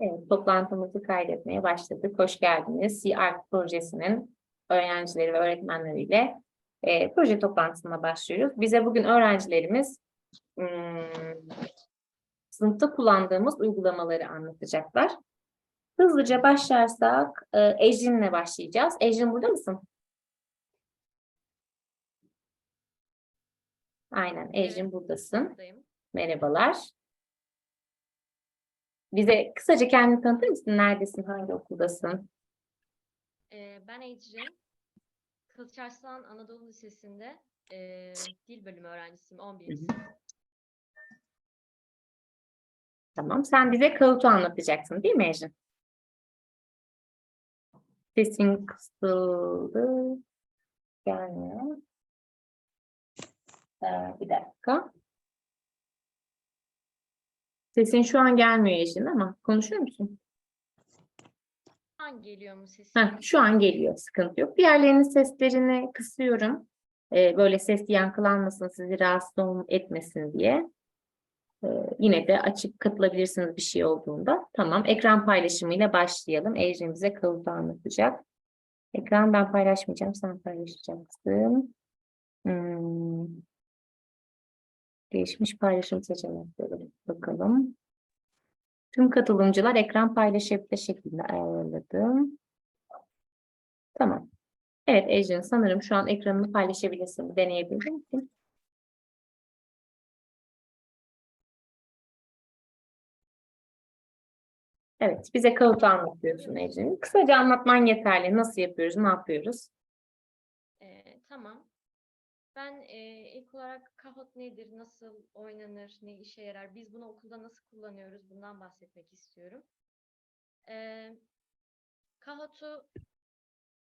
Evet, toplantımızı kaydetmeye başladık. Hoş geldiniz. CART projesinin öğrencileri ve öğretmenleriyle e, proje toplantısına başlıyoruz. Bize bugün öğrencilerimiz hmm, sınıfta kullandığımız uygulamaları anlatacaklar. Hızlıca başlarsak e, Ecrin'le başlayacağız. Ecrin burada mısın? Aynen, Evet. buradasın. Merhabalar. Bize kısaca kendini tanıtır mısın? Neredesin? Hangi okuldasın? Ee, ben Ecrin. Kılıçarslan Anadolu Lisesi'nde e, dil bölümü öğrencisiyim. 11. sınıf. Tamam. Sen bize kalıtı anlatacaksın değil mi Ecrin? Sesin kısıldı. Gelmiyor. Ee, bir dakika. Sesin şu an gelmiyor Ecrin ama konuşuyor musun? Şu an geliyor mu sesim? Heh, şu an geliyor. Sıkıntı yok. Diğerlerinin seslerini kısıyorum. Ee, böyle ses yankılanmasın, sizi rahatsız etmesin diye. Ee, yine de açık katılabilirsiniz bir şey olduğunda. Tamam. Ekran paylaşımıyla başlayalım. Ecrin bize kalıbı anlatacak. Ekran ben paylaşmayacağım. Sen paylaşacaksın. Hmm. Değişmiş paylaşım seçenekleri bakalım. Tüm katılımcılar ekran paylaşabilir şekilde ayarladım. Tamam. Evet Ecrin sanırım şu an ekranını paylaşabilirsin. Deneyebilir misin? Evet, bize kalıtı anlatıyorsun Ecrin. Kısaca anlatman yeterli. Nasıl yapıyoruz, ne yapıyoruz? Ee, tamam. Ben e, ilk olarak Kahoot nedir, nasıl oynanır, ne işe yarar, biz bunu okulda nasıl kullanıyoruz bundan bahsetmek istiyorum. Ee, Kahoot'u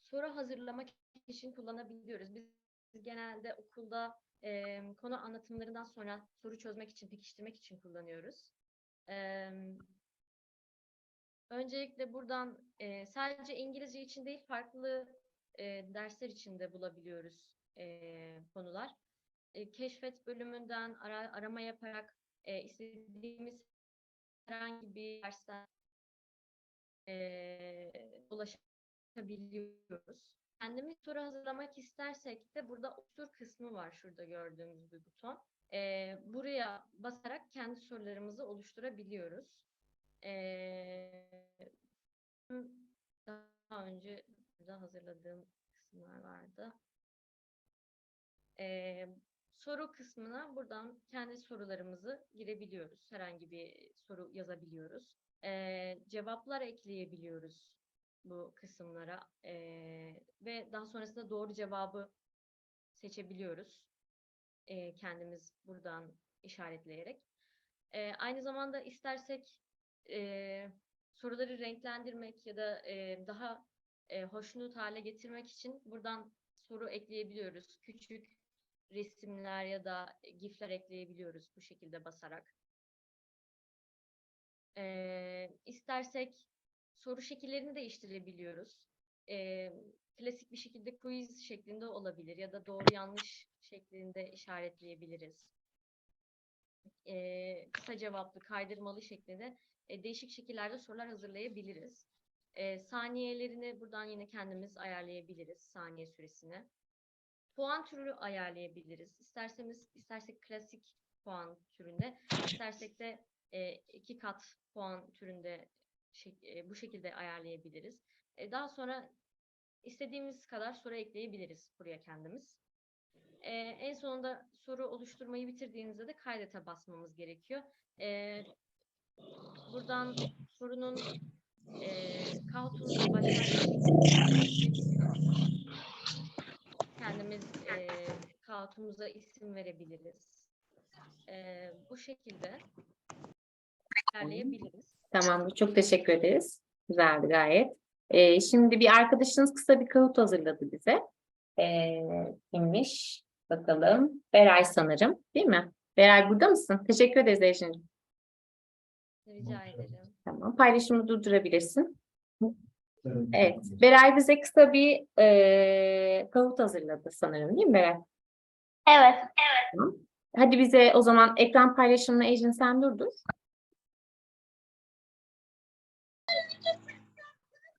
soru hazırlamak için kullanabiliyoruz. Biz genelde okulda e, konu anlatımlarından sonra soru çözmek için, pekiştirmek için kullanıyoruz. Ee, Öncelikle buradan e, sadece İngilizce için değil farklı e, dersler için de bulabiliyoruz e, konular. E, keşfet bölümünden ara- arama yaparak e, istediğimiz herhangi bir dersten e, ulaşabiliyoruz. Kendimiz soru hazırlamak istersek de burada otur kısmı var şurada gördüğümüz bir buton. E, buraya basarak kendi sorularımızı oluşturabiliyoruz. E, daha önce burada hazırladığım kısımlar vardı. Ee, soru kısmına buradan kendi sorularımızı girebiliyoruz. Herhangi bir soru yazabiliyoruz. Ee, cevaplar ekleyebiliyoruz bu kısımlara Ee, ve daha sonrasında doğru cevabı seçebiliyoruz. Ee, kendimiz buradan işaretleyerek. Ee, aynı zamanda istersek e, soruları renklendirmek ya da e, daha e, hoşnut hale getirmek için buradan soru ekleyebiliyoruz. Küçük resimler ya da gifler ekleyebiliyoruz bu şekilde basarak. E, istersek soru şekillerini değiştirebiliyoruz. E, klasik bir şekilde quiz şeklinde olabilir ya da doğru yanlış şeklinde işaretleyebiliriz. E, kısa cevaplı, kaydırmalı şeklinde e, değişik şekillerde sorular hazırlayabiliriz. E, saniyelerini buradan yine kendimiz ayarlayabiliriz saniye süresini. Puan türü ayarlayabiliriz. İsterseniz istersek klasik puan türünde, istersek de e, iki kat puan türünde şek- e, bu şekilde ayarlayabiliriz. E, daha sonra istediğimiz kadar soru ekleyebiliriz buraya kendimiz. E, en sonunda soru oluşturmayı bitirdiğinizde de kaydete basmamız gerekiyor. E, buradan sorunun e, Kahoot'un başlangıcı kendimiz e, Kahoot'umuza isim verebiliriz. E, bu şekilde ilerleyebiliriz. Tamamdır. Çok teşekkür ederiz. Güzeldi gayet. Ee, şimdi bir arkadaşınız kısa bir kalıt hazırladı bize. Ee, kimmiş? Bakalım. Beray sanırım. Değil mi? Beray burada mısın? Teşekkür ederiz Ejin'ciğim. Rica ederim. Tamam. Paylaşımı durdurabilirsin. Evet. Beray bize kısa bir e, kalıt hazırladı sanırım. Değil mi Beray? Evet. Hadi bize o zaman ekran paylaşımını Ejin sen durdur.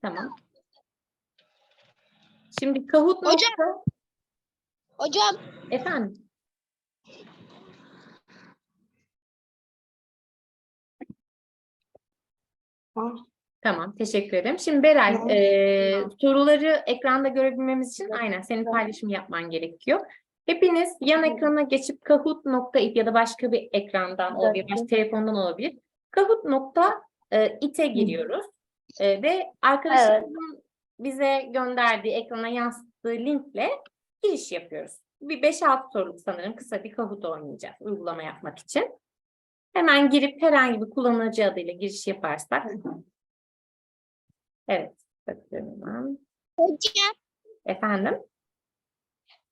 Tamam. Şimdi Kahoot Hocam. nokta... Hocam Efendim? Tamam, teşekkür ederim. Şimdi Beray, Tamam. eee, soruları ekranda görebilmemiz için aynen senin paylaşım yapman gerekiyor. Hepiniz yan ekrana geçip kahoot.it ya da başka bir ekrandan olabilir, başka telefondan olabilir. Kahoot.it'e giriyoruz. Eee, ve arkadaşımızın bize gönderdiği, ekrana yansıttığı linkle giriş yapıyoruz. Bir 5-6 soruluk sanırım kısa bir Kahoot oynayacağız uygulama yapmak için. Hemen girip herhangi bir kullanıcı adıyla giriş yaparsak. Evet, bakıyorum hemen. hocam Efendim?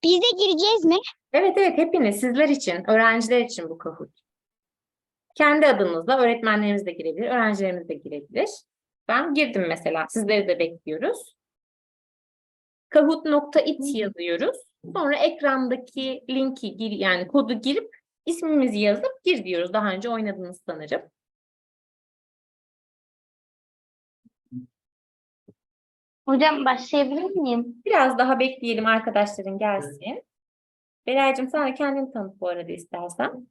biz de gireceğiz mi? Evet evet hepiniz sizler için, öğrenciler için bu Kahoot. Kendi adınızla öğretmenlerimiz de girebilir, öğrencilerimiz de girebilir. Ben girdim mesela, sizleri de bekliyoruz. Kahoot.it yazıyoruz. Sonra ekrandaki linki gir, yani kodu girip ismimizi yazıp gir diyoruz. Daha önce oynadınız sanırım. Hocam başlayabilir miyim? Biraz daha bekleyelim arkadaşların gelsin. Beraycığım sen de kendini tanıt bu arada istersen.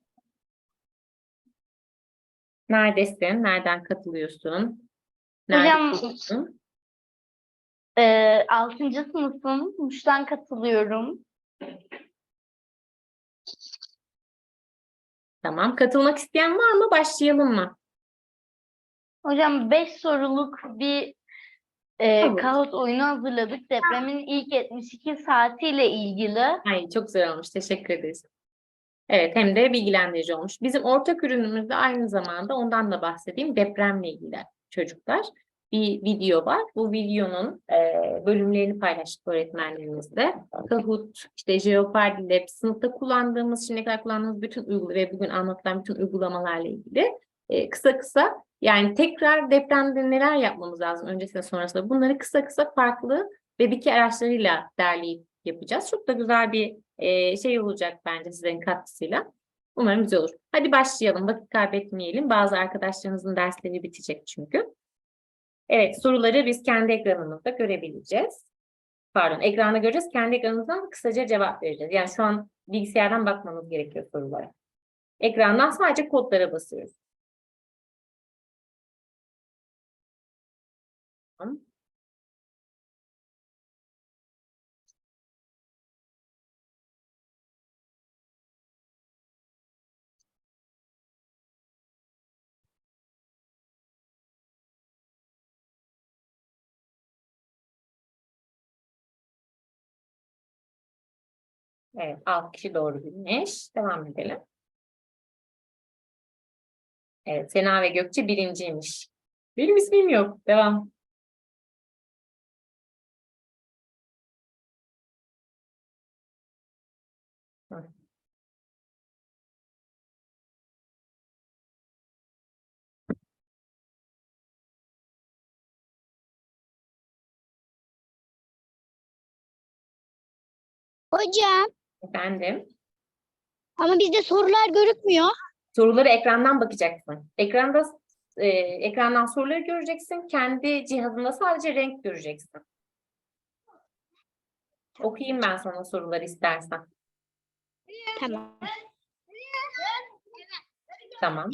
Neredesin? Nereden katılıyorsun? Nerede Hocam- okuyorsun? Ee, 6. sınıfım. Muş'tan katılıyorum. Tamam. Katılmak isteyen var mı? Başlayalım mı? Hocam 5 soruluk bir e, Tamam. Kahoot oyunu hazırladık. Depremin ilk 72 saatiyle ilgili. Ay çok güzel olmuş. Teşekkür ederiz. Evet, hem de bilgilendirici olmuş. Bizim ortak ürünümüz de aynı zamanda ondan da bahsedeyim. Depremle ilgili çocuklar. Bir video var. Bu videonun e, bölümlerini paylaştık öğretmenlerimizle. Kahoot, işte Jeopardy Lab, sınıfta kullandığımız, şimdiye kadar kullandığımız bütün uygulama ve bugün anlatılan bütün uygulamalarla ilgili e, kısa kısa yani tekrar depremde neler yapmamız lazım öncesinde sonrasında bunları kısa kısa farklı Web2 araçlarıyla derleyip yapacağız. Çok da güzel bir e, şey olacak bence sizlerin katkısıyla. Umarım güzel olur. Hadi başlayalım. Vakit kaybetmeyelim. Bazı arkadaşlarımızın dersleri bitecek çünkü. Evet, soruları biz kendi ekranımızda görebileceğiz. Pardon, ekranda göreceğiz. Kendi ekranımızdan kısaca cevap vereceğiz. Yani şu an bilgisayardan bakmamız gerekiyor sorulara. Ekrandan sadece kodlara basıyoruz. Evet, 6 kişi doğru bilmiş. Devam edelim. Evet, Sena ve Gökçe birinciymiş. Benim ismim yok. Devam. Hocam Efendim, ama bizde sorular görükmüyor. soruları ekrandan bakacaksın. Ekranda e, ekrandan soruları göreceksin. Kendi cihazında sadece renk göreceksin. Okuyayım ben sana soruları istersen. Tamam. Tamam.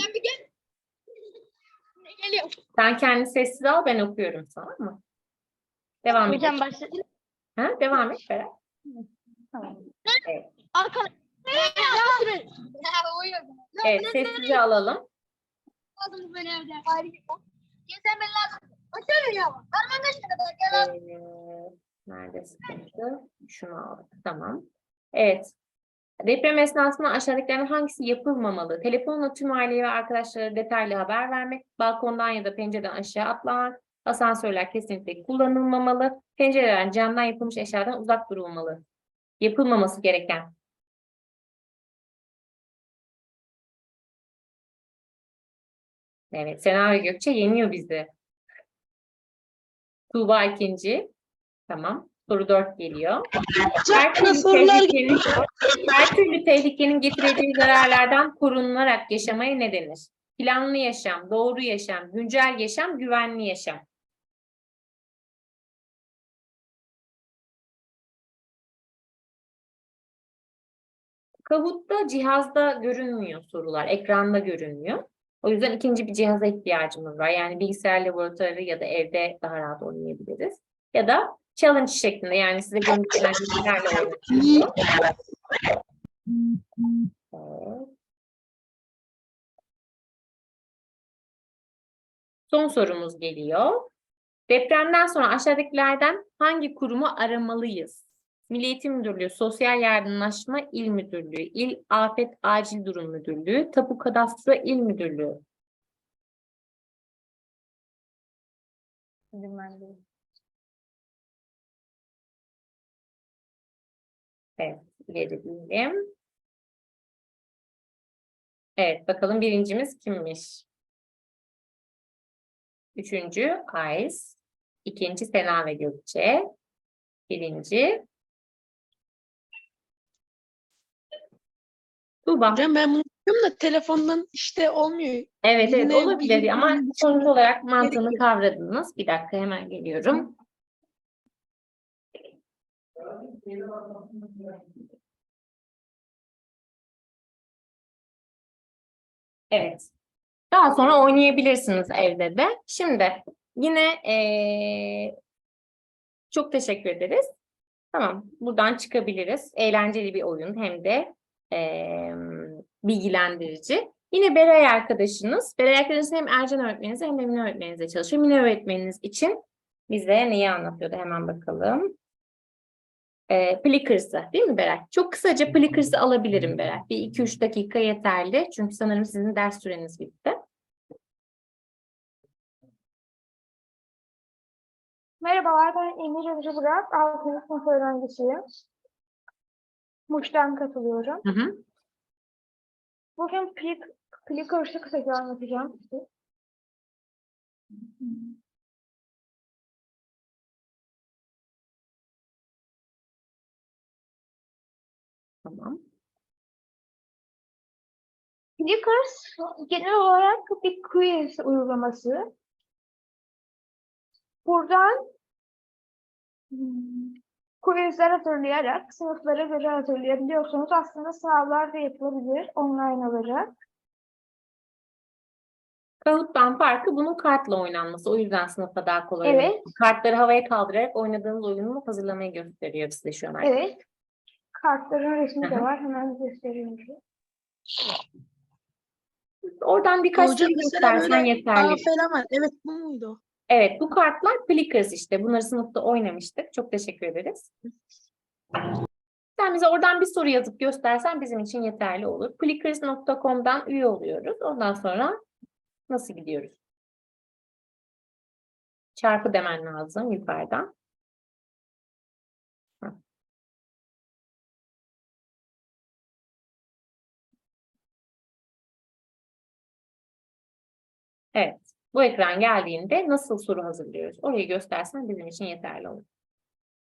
Geliyor. Sen kendi sessiz al, ben okuyorum sana mı? Devam et. Hocam başla. Ha, devam et Berat. Tamam. Arkadaşlar. Evet, sessize alalım. Lazım beni evde. Geçen ben lazım. Açıyorum ya. Kaç kadar? Gel nerede sıkıntı? Şunu aldık. Tamam. Evet. Deprem esnasında aşağıdakilerden hangisi yapılmamalı? Telefonla tüm aileye ve arkadaşlara detaylı haber vermek, balkondan ya da pencereden aşağı atlamak, asansörler kesinlikle kullanılmamalı, pencereden camdan yapılmış eşyadan uzak durulmalı. Yapılmaması gereken. Evet, Sena ve Gökçe yeniyor bizi. Tuğba ikinci. Tamam. Soru dört geliyor. Her türlü, tehlikenin, her türlü tehlikenin getireceği zararlardan korunularak yaşamaya ne denir? Planlı yaşam, doğru yaşam, güncel yaşam, güvenli yaşam. Kahoot'ta cihazda görünmüyor sorular, ekranda görünmüyor. O yüzden ikinci bir cihaza ihtiyacımız var. Yani bilgisayar laboratuvarı ya da evde daha rahat oynayabiliriz. Ya da challenge şeklinde yani size gönderilen bilgilerle. Evet. Son sorumuz geliyor. Depremden sonra aşağıdakilerden hangi kurumu aramalıyız? Milli Eğitim Müdürlüğü, Sosyal Yardımlaşma İl Müdürlüğü, İl Afet Acil Durum Müdürlüğü, Tapu Kadastro İl Müdürlüğü. Evet, ileri diyelim. Evet, bakalım birincimiz kimmiş? Üçüncü Ays. İkinci Sena ve Gökçe. Birinci Tuğba. Hocam ben bunu yapıyorum da telefondan işte olmuyor. Evet evet Yine olabilir bir- ama bir- sonuç olarak mantığını gerekiyor. kavradınız. Bir dakika hemen geliyorum. Evet. Daha sonra oynayabilirsiniz evde de. Şimdi yine eee, çok teşekkür ederiz. Tamam, buradan çıkabiliriz. Eğlenceli bir oyun hem de eee, bilgilendirici. Yine Beray arkadaşınız. Beray arkadaşınız hem Ercan öğretmeninize hem de Mine öğretmeninize çalışıyor. Mine öğretmeniniz için bize neyi anlatıyordu hemen bakalım. Ee, Plickers'ı değil mi Beray? Çok kısaca Plickers'ı alabilirim Beray. Bir iki üç dakika yeterli. Çünkü sanırım sizin ders süreniz bitti. Merhabalar, ben Emir Ömrü Burak, 6. sınıf öğrencisiyim. Muş'tan katılıyorum. Hı hı. Bugün Plik, Plickers'ı kısaca anlatacağım size. Tamam. Plickers genel olarak bir quiz uygulaması. Buradan hmm, quizler hazırlayarak sınıflara göre hazırlayabiliyorsunuz. Aslında sınavlar da yapılabilir online olarak. Kahoot'tan farkı bunun kartla oynanması. O yüzden sınıfta daha kolay. oluyor. Evet. Kartları havaya kaldırarak oynadığınız oyunu hazırlamayı gösteriyor size şu an. Evet. Kartların resmi de var. Hemen göstereyim. Oradan birkaç şey göstersen yeterli. Falan var. Evet bu muydu? Evet, bu kartlar Plickers işte. Bunları sınıfta oynamıştık. Çok teşekkür ederiz. Sen bize oradan bir soru yazıp göstersen bizim için yeterli olur. Plickers.com'dan üye oluyoruz. Ondan sonra nasıl gidiyoruz? Çarpı demen lazım yukarıdan. Evet. Bu ekran geldiğinde nasıl soru hazırlıyoruz? Orayı göstersen bizim için yeterli olur.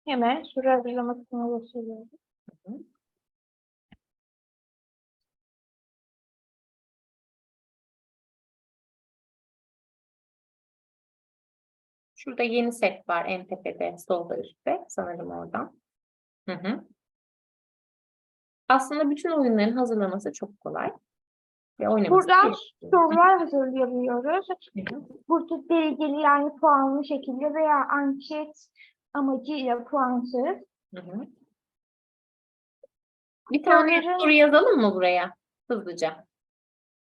Hemen soru hazırlama kısmına basıyorum. Hı. Şurada yeni set var en tepede, solda üstte. Sanırım oradan. Hı hı. Aslında bütün oyunların hazırlaması çok kolay. Ve oynaması Buradan. Sorular hazırlayabiliyoruz. Hı hı. Burada bilgili yani puanlı şekilde veya anket amacıyla puansız. Hı hı. Bir tane Soruları- soru yazalım mı buraya hızlıca?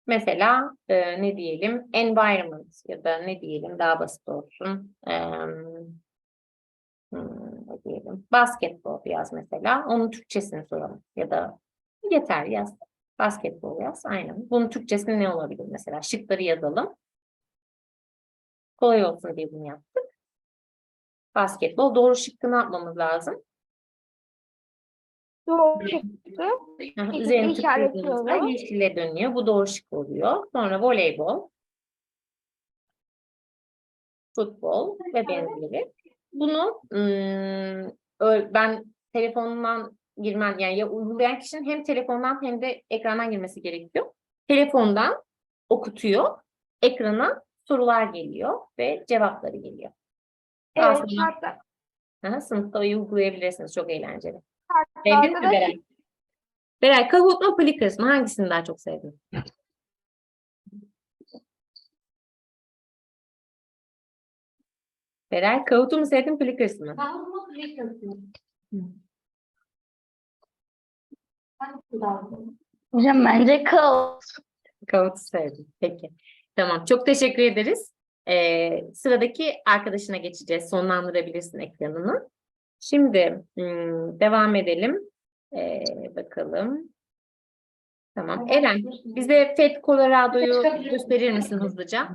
Mesela e, ne diyelim environment ya da ne diyelim daha basit olsun. Hmm, ne diyelim basketbol yaz mesela. Onun Türkçesini soralım ya da yeter yaz. Basketbol yaz aynen. Bunun Türkçesi ne olabilir mesela? Şıkları yazalım. Kolay olsun diye bunu yaptık. Basketbol doğru şıkkı ne yapmamız lazım? Doğru Şekilde Üzerine tıkladığınızda yeşile dönüyor. Bu doğru şık oluyor. Sonra voleybol, futbol ve benzeri. Bunu ım, ben telefondan girmen yani ya uygulayan kişinin hem telefondan hem de ekrandan girmesi gerekiyor. Telefondan okutuyor. Ekrana sorular geliyor ve cevapları geliyor. Evet, hatta, hı hı, sınıfta uygulayabilirsiniz. Çok eğlenceli. Sevdin mi da Beren? Beray Kahoot mu Plickers mı? Hangisini daha çok sevdin? Beray Kahoot'u mu sevdin Plickers mı? Hocam bence kaos. Kahoot'u sevdim. Peki. Tamam. Çok teşekkür ederiz. Ee, sıradaki arkadaşına geçeceğiz. Sonlandırabilirsin ekranını. Şimdi hmm, devam edelim. Ee, bakalım. Tamam. Eren, bize FED Colorado'yu gösterir misin hızlıca?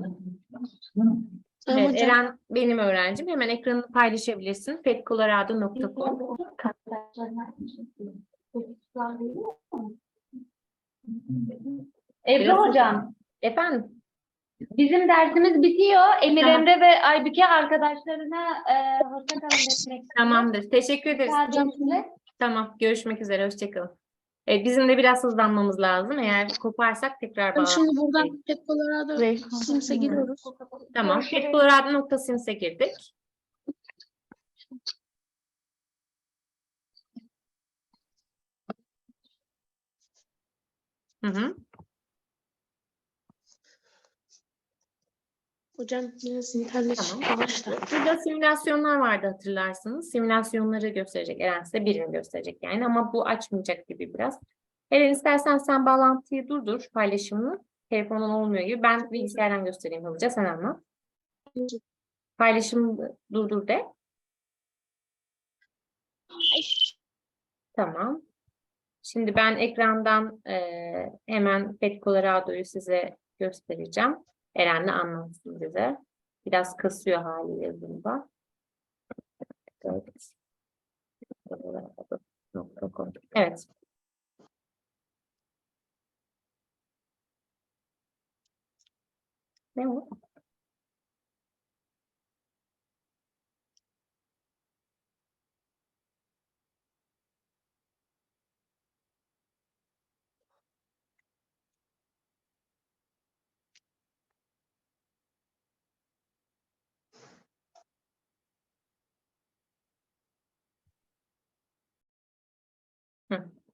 Evet. Eren benim öğrencim. Hemen ekranını paylaşabilirsin. fedcolorado.com Ebru Biraz- hocam, Efendim? bizim dersimiz bitiyor. Emir Tamam. Emre ve Aybüke arkadaşlarına e, hoşça kalın demek. Tamamdır. Teşekkür ederiz. Müsaadenizle. Tamam. Görüşmek üzere. Hoşçakalın. Evet, bizim de biraz hızlanmamız lazım. Eğer koparsak tekrar Hocam Şimdi buradan Pet Colorado Sims'e giriyoruz. Tamam. fedcolorado.sims'e girdik. Hı hı. Hocam biraz internet Tamam. Burada simülasyonlar vardı hatırlarsınız. Simülasyonları gösterecek. Eren size birini gösterecek yani ama bu açmayacak gibi biraz. Eren istersen sen bağlantıyı durdur paylaşımını. Telefonun olmuyor gibi. Ben bilgisayardan göstereyim hızlıca sen anlat. Paylaşımı durdur de. Tamam. Şimdi ben ekrandan eee, hemen Pet Colorado'yu size göstereceğim. Eren'le anlatsın bize. Biraz kasıyor haliyle bunda. Evet. Evet. Ne o?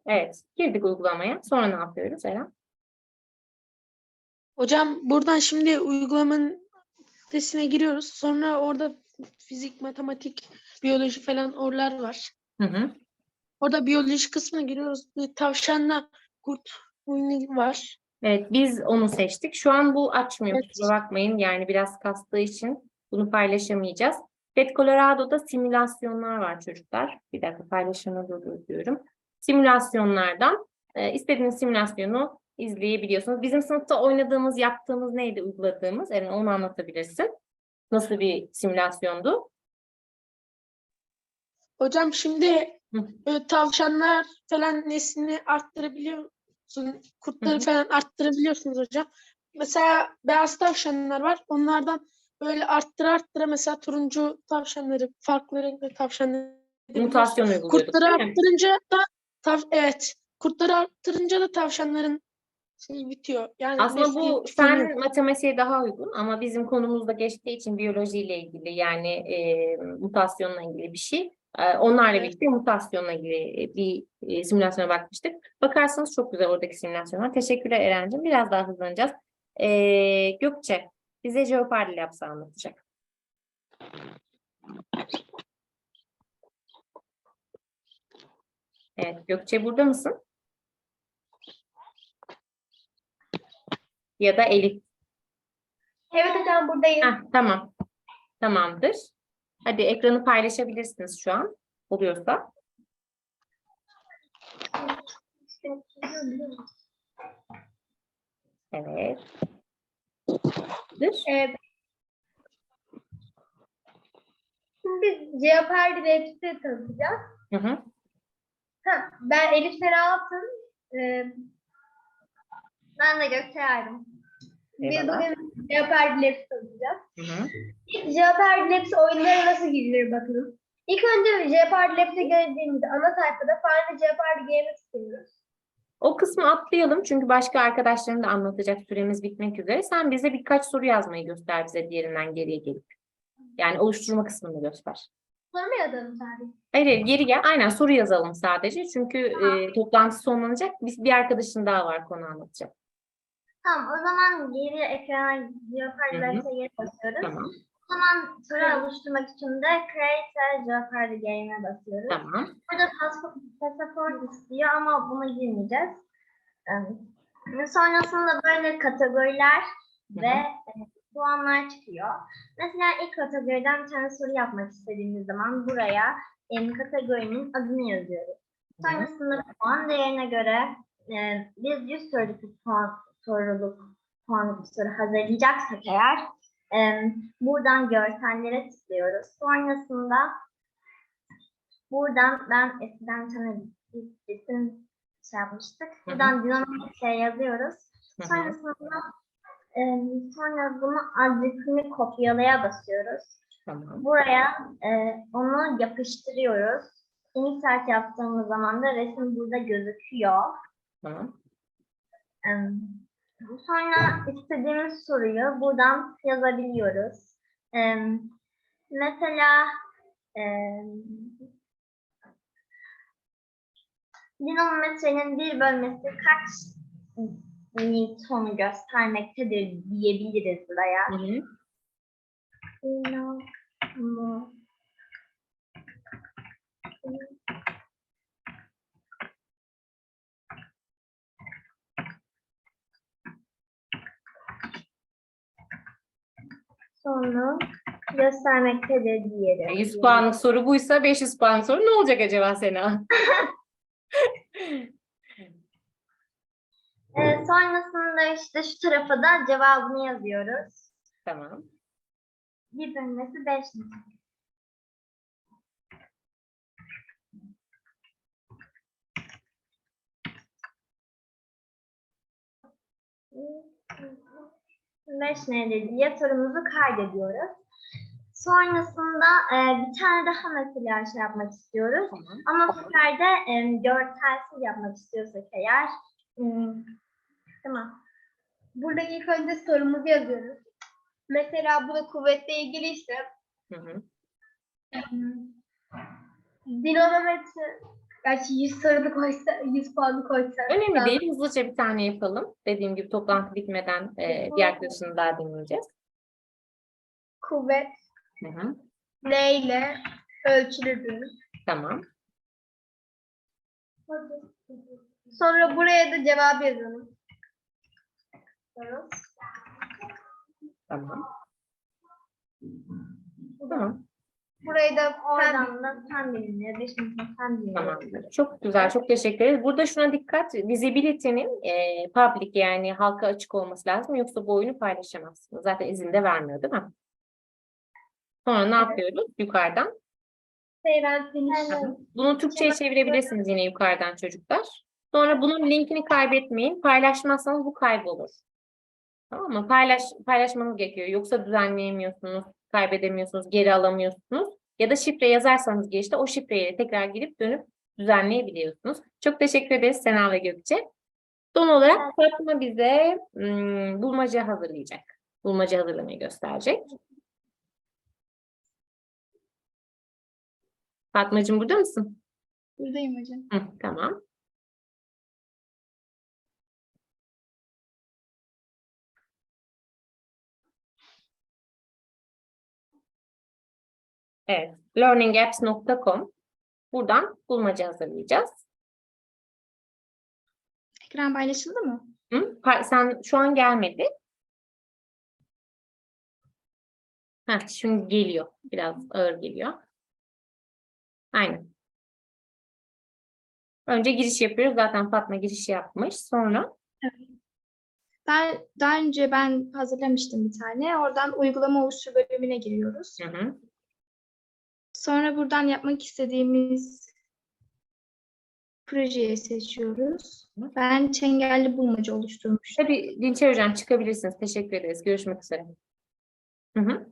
Evet. Girdik uygulamaya. Sonra ne yapıyoruz Eren? Hocam buradan şimdi uygulamanın sitesine giriyoruz. Sonra orada fizik, matematik, biyoloji falan oralar var. Hı hı. Orada biyoloji kısmına giriyoruz. Bir tavşanla kurt oyunu var. Evet, biz onu seçtik. Şu an bu açmıyor, Evet. kusura bakmayın. Yani biraz kastığı için bunu paylaşamayacağız. Pet Colorado'da simülasyonlar var çocuklar. Bir dakika paylaşımı durduruyorum. Simülasyonlardan e, istediğiniz simülasyonu izleyebiliyorsunuz. Bizim sınıfta oynadığımız, yaptığımız neydi, uyguladığımız? Eren onu anlatabilirsin. Nasıl bir simülasyondu? Hocam şimdi böyle tavşanlar falan neslini arttırabiliyorsun. Kurtları falan arttırabiliyorsunuz hocam. Mesela beyaz tavşanlar var. Onlardan böyle arttıra arttıra mesela turuncu tavşanları, farklı renkli tavşanları Mutasyon uyguluyorduk Kurtları arttırınca da tav evet. Kurtları arttırınca da tavşanların şey bitiyor. Yani Aslında bu fen matematiğe daha uygun ama bizim konumuzda geçtiği için biyolojiyle ilgili yani e, mutasyonla ilgili bir şey. E, onlarla Evet. birlikte mutasyonla ilgili e, bir e, simülasyona bakmıştık. Bakarsanız çok güzel oradaki simülasyonlar. Teşekkürler Eren'cim. Biraz daha hızlanacağız. E, Gökçe bize Jeopardy Labs'ı anlatacak. Evet Gökçe burada mısın? Ya da Elif. Evet hocam buradayım. Heh, tamam. Tamamdır. Hadi ekranı paylaşabilirsiniz şu an. Oluyorsa. Evet. Evet. Şimdi biz Jeopardy Labs'i tanıtacağız. Hı hı. Ha, ben Elif Sera Altın. Ee, ben de Gökçe Aydın. Biz bugün Jeopardy. Hı hı. İlk Jeopardy Labs oyunlara nasıl girilir bakalım. İlk önce Jeopardy Labs'e geldiğimizde ana sayfada Find Jeopardy Game'i tıklıyoruz. O kısmı atlayalım çünkü başka arkadaşların da anlatacak süremiz bitmek üzere. Sen bize birkaç soru yazmayı göster bize diğerinden geriye gelip. Yani oluşturma kısmını göster. Soru mu yazalım sadece? Hayır, hayır, geri gel. Aynen soru yazalım sadece. Çünkü e, toplantı sonlanacak. Biz bir arkadaşın daha var konu anlatacak. Tamam o zaman geri ekrana Hı hı. web'e geri basıyoruz. Tamam. O zaman soru oluşturmak için de Create a Jeopardy Game'e basıyoruz. Tamam. Burada pasaport, pasaport istiyor ama buna girmeyeceğiz. Sonrasında böyle kategoriler ve e, puanlar çıkıyor. Mesela ilk kategoriden bir tane soru yapmak istediğimiz zaman buraya em, kategorinin adını yazıyoruz. Sonrasında puan değerine göre e, biz 100 soruluk puan, soruluk puanlık soru hazırlayacaksak eğer e, buradan görsellere tıklıyoruz. Sonrasında buradan ben eskiden tane bir resim şey yapmıştık. Buradan dinamik şey yazıyoruz. Sonrasında e, sonra bunu adresini kopyalaya basıyoruz. Tamam. Buraya e, onu yapıştırıyoruz. Insert yaptığımız zaman da resim burada gözüküyor. Tamam. E, sonra istediğimiz soruyu buradan yazabiliyoruz. E, mesela e, dinamometrenin bir bölmesi kaç Newton'u göstermektedir diyebiliriz buraya. Hı hı. Sonu göstermektedir diyelim. 100 puanlık soru buysa 500 puan soru ne olacak acaba Sena? Ee, sonrasında işte şu tarafa da cevabını yazıyoruz. Tamam. Bir bölmesi 5 Beş neydi diye sorumuzu kaydediyoruz. Sonrasında e, bir tane daha mesela şey yapmak istiyoruz. Tamam. Ama bu sefer de e, görselsiz yapmak istiyorsak eğer hmm, tamam. Burada ilk önce sorumuzu yazıyoruz. Mesela bu da kuvvetle ilgiliyse Hı hı. dinamometre gerçi 100 sorunu koysa 100 puanı koysa Önemli değil. Hızlıca bir tane yapalım. Dediğim gibi toplantı bitmeden e, bir arkadaşını daha dinleyeceğiz. kuvvet Hı hı. neyle ölçülüdür? Tamam. Sonra buraya da cevap yazalım. Tamam. Tamam. Burayı da oradan da fen bilimleri, beş sınıfta fen bilimleri. Tamam. Çok güzel. Çok teşekkür ederiz. Burada şuna dikkat. Visibility'nin e, public yani halka açık olması lazım. Yoksa bu oyunu paylaşamazsınız. Zaten izin de vermiyor değil mi? Sonra ne yapıyoruz? Yukarıdan. Seyren finish. Bunu Türkçe'ye çevirebilirsiniz yine yukarıdan çocuklar. Sonra bunun linkini kaybetmeyin. Paylaşmazsanız bu kaybolur. Tamam mı? Paylaş, paylaşmanız gerekiyor. Yoksa düzenleyemiyorsunuz, kaybedemiyorsunuz, geri alamıyorsunuz. Ya da şifre yazarsanız girişte o şifreye tekrar girip dönüp düzenleyebiliyorsunuz. Çok teşekkür ederiz Sena ve Gökçe. Son olarak Fatma bize bulmaca hazırlayacak. Bulmaca hazırlamayı gösterecek. Fatmacığım burada mısın? Buradayım hocam. Hı, tamam. Evet, learningapps.com. Buradan bulmaca hazırlayacağız. Ekran paylaşıldı mı? Hı? Sen şu an gelmedi. Heh, şimdi geliyor. Biraz ağır geliyor. Aynen. Önce giriş yapıyoruz. Zaten Fatma giriş yapmış. Sonra Daha, daha önce ben hazırlamıştım bir tane. Oradan uygulama oluştur bölümüne giriyoruz. hı hı, Sonra buradan yapmak istediğimiz projeyi seçiyoruz. Ben çengelli bulmaca oluşturmuştum. Tabii Dinçer Hocam çıkabilirsiniz. Teşekkür ederiz. Görüşmek üzere. Hı hı,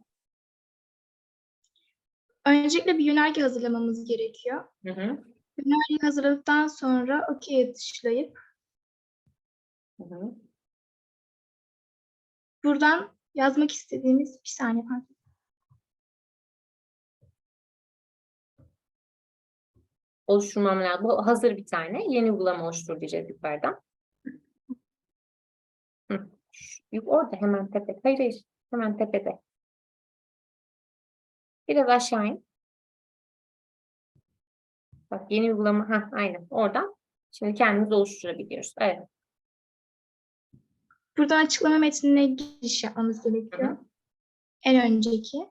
Öncelikle bir yönerge hazırlamamız gerekiyor. hı hı, Yönergeyi hazırladıktan sonra OK'ye tuşlayıp hı hı. buradan yazmak istediğimiz bir saniye pardon. Oluşturmam lazım. Bu hazır bir tane. Yeni uygulama oluştur diyeceğiz yukarıdan. Hı. Orada hemen tepede. Hayır hayır. Hemen tepede. Biraz aşağı in. Bak yeni uygulama. Ha, aynen. Oradan. Şimdi kendimiz oluşturabiliyoruz. Evet. Buradan açıklama metnine giriş yapmamız Hı gerekiyor. hı. En önceki.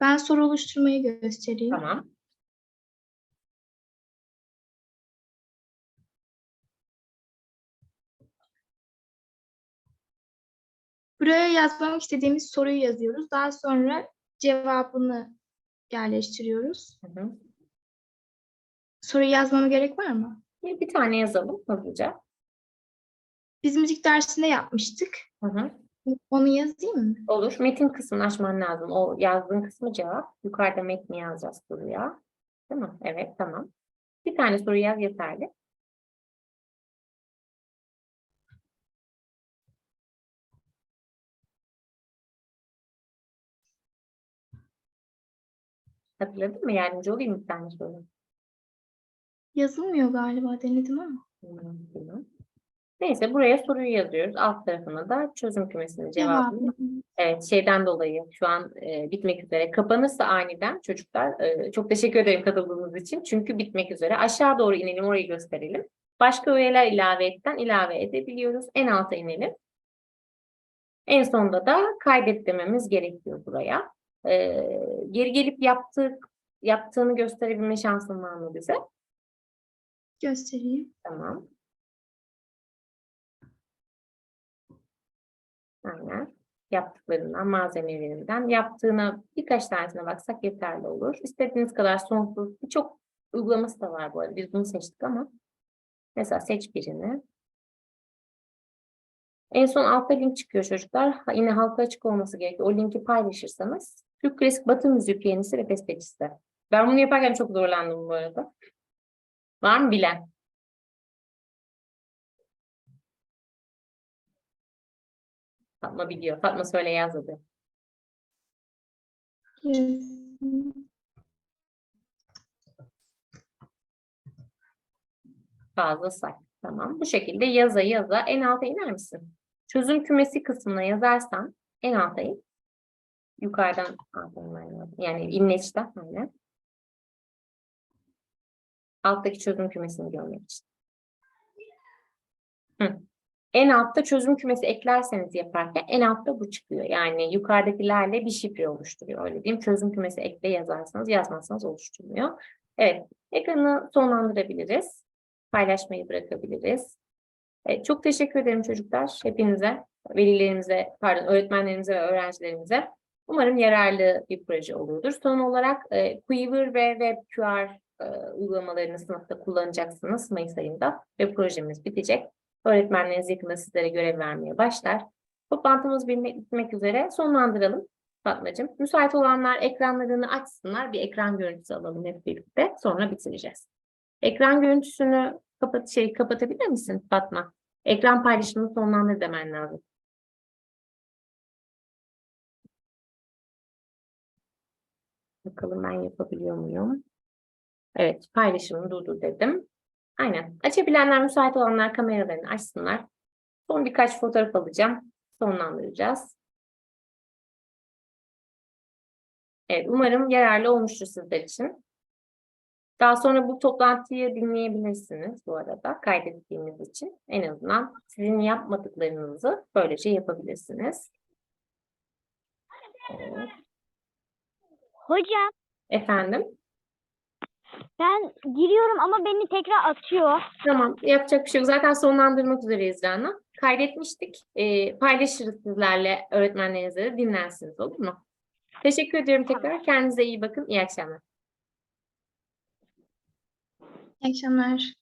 Ben soru oluşturmayı göstereyim. Tamam. Buraya yazmak istediğimiz soruyu yazıyoruz. Daha sonra cevabını yerleştiriyoruz. Hı hı. Soruyu yazmama gerek var mı? Bir, bir tane yazalım hızlıca. Biz müzik dersinde yapmıştık. Hı hı. Onu yazayım mı? Olur. Metin kısmını açman lazım. O yazdığın kısmı cevap. Yukarıda metni yazacağız soruya. Değil mi? Evet, tamam. Bir tane soru yaz yeterli. Hatırladın mı? Yardımcı olayım mı tane soru? Yazılmıyor galiba denedim ama. Neyse buraya soruyu yazıyoruz. Alt tarafına da çözüm kümesinin cevabını. Cevabı. Evet şeyden dolayı şu an e, bitmek üzere. Kapanırsa aniden çocuklar e, çok teşekkür ederim katıldığınız için. Çünkü bitmek üzere. Aşağı doğru inelim orayı gösterelim. Başka öğeler ilave etten ilave edebiliyoruz. En alta inelim. En sonunda da kaydet dememiz gerekiyor buraya. E, geri gelip yaptık, yaptığını gösterebilme şansın var mı bize? Göstereyim. Tamam. Aynen. Yaptıklarından, malzemelerinden, yaptığına birkaç tanesine baksak yeterli olur. İstediğiniz kadar sonsuz, birçok uygulaması da var bu arada. Biz bunu seçtik ama. Mesela seç birini. En son altta link çıkıyor çocuklar. Yine halka açık olması gerekiyor. O linki paylaşırsanız. Türk Klasik Batı Müziği piyanisi ve bestecisi. Ben bunu yaparken çok zorlandım bu arada. Var mı bilen? Fatma biliyor. Fatma söyle yaz. Yazayım. Fazla say. Tamam. Bu şekilde yaza yaza en alta iner misin? Çözüm kümesi kısmına yazarsan en alta in. Yukarıdan lazım. Yani inleçten aynen. Alttaki çözüm kümesini görmek için. Hı. En altta çözüm kümesi eklerseniz yaparken en altta bu çıkıyor. Yani yukarıdakilerle bir şifre oluşturuyor. Öyle diyeyim. Çözüm kümesi ekle yazarsanız yazmazsanız oluşturmuyor. Evet. Ekranı sonlandırabiliriz. Paylaşmayı bırakabiliriz. Evet, çok teşekkür ederim çocuklar. Hepinize, velilerimize, pardon öğretmenlerimize ve öğrencilerimize. Umarım yararlı bir proje oluyordur. Son olarak e, Quiver ve WebQR e, uygulamalarını sınıfta kullanacaksınız Mayıs ayında ve projemiz bitecek. Öğretmenleriniz yakında sizlere görev vermeye başlar. Toplantımız bitmek, üzere. Sonlandıralım Fatmacığım. Müsait olanlar ekranlarını açsınlar. Bir ekran görüntüsü alalım hep birlikte. Sonra bitireceğiz. Ekran görüntüsünü kapat şey kapatabilir misin Fatma? Ekran paylaşımını sonlandır demen lazım. Bakalım ben yapabiliyor muyum? Evet, paylaşımını durdur dedim. Aynen. Açabilenler, müsait olanlar kameralarını açsınlar. Son birkaç fotoğraf alacağım. Sonlandıracağız. Evet, umarım yararlı olmuştur sizler için. Daha sonra bu toplantıyı dinleyebilirsiniz bu arada kaydettiğimiz için. En azından sizin yapmadıklarınızı böylece yapabilirsiniz. Evet. Hocam Efendim? ben giriyorum ama beni tekrar atıyor. Tamam, yapacak bir şey yok. Zaten sonlandırmak üzereyiz Rana. Kaydetmiştik. Ee, paylaşırız sizlerle öğretmenlerinize de dinlersiniz olur mu? Teşekkür ediyorum tekrar. Kendinize iyi bakın. İyi akşamlar. İyi akşamlar.